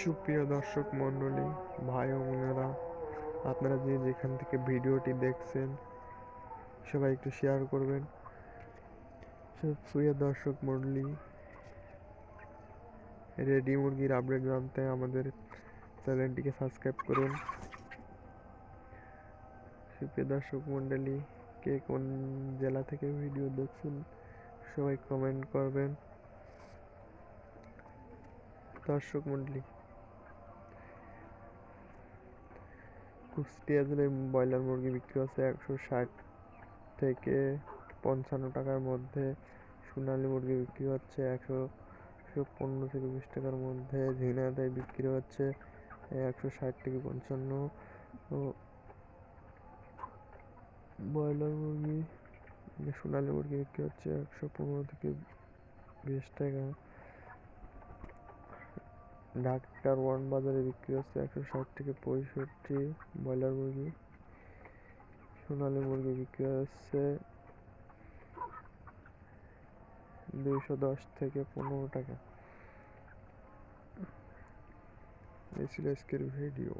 সুপ্রিয় দর্শক মণ্ডলী, ভাই ও বোনেরা, আপনারা যে যেখান থেকে ভিডিওটি দেখছেন, সবাই একটু শেয়ার করবেন। সুপ্রিয় দর্শক মণ্ডলী রেডি মুরগির আপডেট জানতে আমাদের চ্যানেলটিকে সাবস্ক্রাইব করুন। সুপ্রিয় দর্শক মণ্ডলী, কে কোন জেলা থেকে ভিডিও দেখছেন, সবাই কমেন্ট করবেন। দর্শক মণ্ডলী কুষ্টিয়া জেলায় ব্রয়লার মুরগি বিক্রি হচ্ছে একশো ষাট থেকে পঞ্চান্ন টাকার মধ্যে। সোনালী মুরগি বিক্রি হচ্ছে একশো পনেরো থেকে বিশ টাকার মধ্যে। ঝিনাইদহে বিক্রি হচ্ছে একশো ষাট থেকে পঞ্চান্ন। ব্রয়লার মুরগি, সোনালী মুরগি বিক্রি হচ্ছে একশো পনেরো থেকে বিশ টাকা। ডাক্তার ওয়ান বাজারে বিক্রি হচ্ছে একশো ষাট থেকে পঁয়ষট্টি ব্রয়লার মুরগি। সোনালি মুরগি বিক্রি হচ্ছে দুইশো দশ থেকে পনেরো টাকা। এই আজকের ভিডিও।